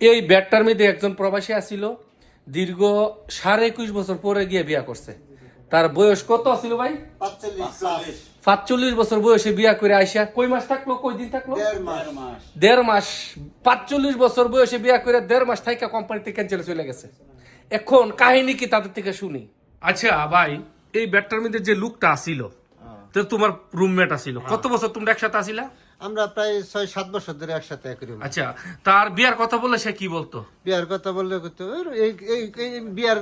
এই ব্যাটটার মধ্যে একজন প্রবাসী আসিল দীর্ঘ সাড়ে একুশ বছর পরে গিয়ে বিয়া করছে। তার বয়স কত আছিল ভাই? পাঁচচল্লিশ। বছর বয়সে বিয়া করে আইসা কই মাস থাকল কই দিন থাকল? দেড় মাস। পাঁচচল্লিশ বছর বয়সে বিয়া করে দেড় মাস থাইকা কোম্পানিতে ক্যান্সেল চলে গেছে। এখন কাহিনী কি তাদের থেকে শুনি? আচ্ছা ভাই এই ব্যাটটার মধ্যে যে লুকটা আসিল তো তোমার রুমমেট আসিল কত বছর তোমরা একসাথে আসিলা? আমরা প্রায় ছয় সাত বছর ধরে একসাথে একই room এ। আচ্ছা তার বিয়ার কথা বললে সে কি বলতো? বিয়ার কথা বললে করতে এই বিয়ার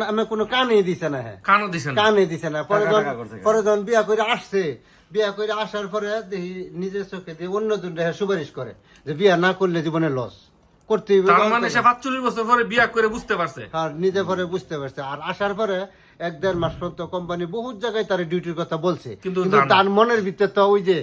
নামে কোনো কানে দিছে না হ্যাঁ। কানও দিছে না। কানে দিছে না। পরে যখন পরে যখন বিয়া করে আসছে বিয়া করে আসার পরে দেখি নিজের চোখে দিয়ে অন্য দুটো সুপারিশ করে যে বিয়া না করলে জীবনে লস করতে তার মানে সে হইবে। পাঁচচল্লিশ বছর পরে বিয়া করে বুঝতে পারছে। আর নিজে পরে বুঝতে পারছে। আর আসার পরে এক দেড় মাস পর্যন্ত কোম্পানি বহুত জায়গায় তার ডিউটির কথা বলছে। কিন্তু তার মনের ভিতরে তো ওই যে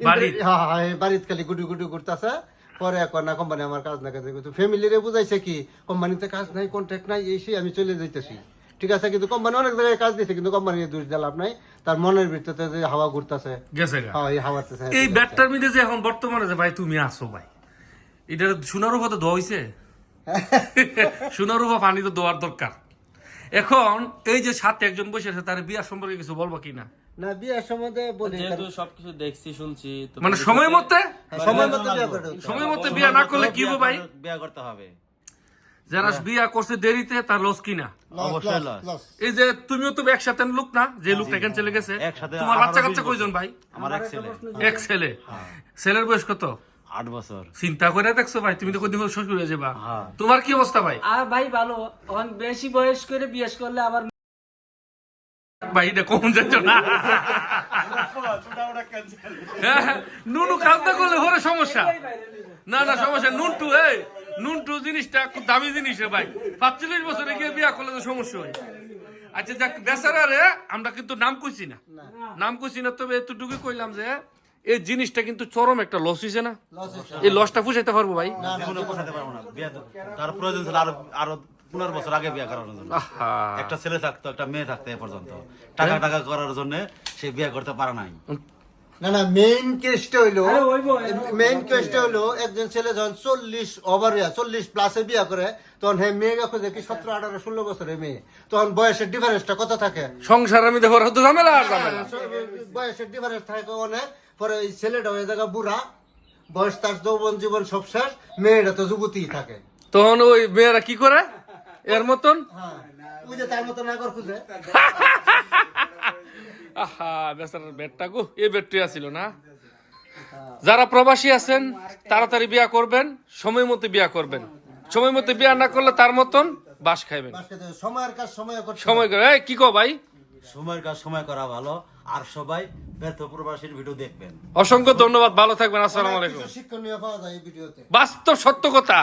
বাড়ির। হ্যাঁ হ্যাঁ এই খালি গুটু গুটু করতেছে। পরে এখন না কোম্পানি আমার কাজ না কাজ কিন্তু ফ্যামিলিরে বুঝাইছে কি কোম্পানিতে কাজ নাই কন্ট্রাক্ট নাই এই সেই আমি চলে যাইতেছি। ঠিক আছে কিন্তু কোম্পানি অনেক জায়গায় কাজ দিয়েছে কিন্তু কোম্পানি দোষ দিয়ে লাভ নাই। তার মনের ভিতরে যে হাওয়া ঘুরতেছে। গেছে। হ্যাঁ এই হাওয়াতে এই ব্যাটটার মধ্যে যে এখন বর্তমানে যে ভাই তুমি আসো ভাই এটা সোনার উপর তো দোয়া হইছে? সোনার উপর পানি তো দোয়ার দরকার। এখন এই যে সাথে একজন বসে আছে তার বিয়ার সম্পর্কে কিছু বলব কি না বিয়ের সম্বন্ধে বলি যেহেতু সবকিছু দেখছি শুনছি মানে সময় মতে? সময় মতো বিয়ে করে সময় মতে বিয়া না করলে কি হবে ভাই? বিয়া করতে হবে। যারা বিয়া করছে দেরিতে তার লস কিনা। এই যে তুমিও তো একসাথে লোক না যে লোকটা এখানে চলে গেছে তোমার বাচ্চা কাচ্চা কয়জন ভাই? আমার এক ছেলে। এক ছেলে। ছেলের বয়স কত? আট বছর। চিন্তা করে দেখছ ভাই তুমি তো কোনদিন শ্বশুর হয়ে যাবা। হ্যাঁ। তোমার কি অবস্থা ভাই? আর ভাই ভালো বেশি বয়স করে বিয়ে করলে আবার ভাই এটা কম যাচ্ছ না? নুনু কাজ না করলে হরে সমস্যা। না না সমস্যা। নুনটু এই নুনটু জিনিসটা খুব দামি জিনিস রে ভাই। পাঁচচল্লিশ বছরে গিয়ে বিয়া করলে তো সমস্যা হয়। আচ্ছা যাক বেচারা রে আমরা কিন্তু নাম কইছি না। নাম কইছি না তবে এতটুকু কইলাম যে এই জিনিসটা কিন্তু চরম একটা লস হইছে না? এই লসটা ফুসাইতে পারব ভাই? জীবনে পারব না। তার প্রয়োজন ছিল আরও আরও পনেরো বছর আগে বিয়া করানোর জন্য। একটা ছেলে থাকতো একটা মেয়ে থাকতো এ পর্যন্ত। টাকা টাকা করার জন্য সে বিয়ে করতে পারে নাই। না না মেইন কেসটা হইল মেইন কেসটা হইল একজন ছেলে যখন চল্লিশ ওভার চল্লিশ প্লাসে বিয়া করে তখন হে মেয়ে খোঁজে কি সতেরো আঠারো ষোলো বছরের মেয়ে? তখন বয়সের ডিফারেন্সটা কত থাকে? সংসার আমি দেখো তো ঝামেলা আর ঝামেলা। বয়সের ডিফারেন্স থাকে অনেক। পরে ওই ছেলেটা হয়ে জায়গা বুড়া বয়স তার যৌবন জীবন সব শেষ মেয়েটা তো যুবতী থাকে। তখন ওই মেয়েরা কি করে? এর মতন? হ্যাঁ ওই যে তার মতন নাগর খুঁজে। আহা বেচারার বেডটা গো এই বেডটি আছিল না? যারা প্রবাসী আছেন তাড়াতাড়ি বিয়া করবেন সময় মতো বিয়া করবেন। সময় মতো বিয়া না করলে তার মতন বাস খাইবেন। সময়ের কাজ সময় সময় করে এই, কি কো ভাই? সময়ের কাজ সময় করা ভালো। আর সবাই ব্যর্থ প্রবাসীর ভিডিও দেখবেন। অসংখ্য ধন্যবাদ ভালো থাকবেন আসসালামু আলাইকুম। শিক্ষণীয় পাওয়া যায় এই ভিডিওতে। বাস্তব সত্য কথা।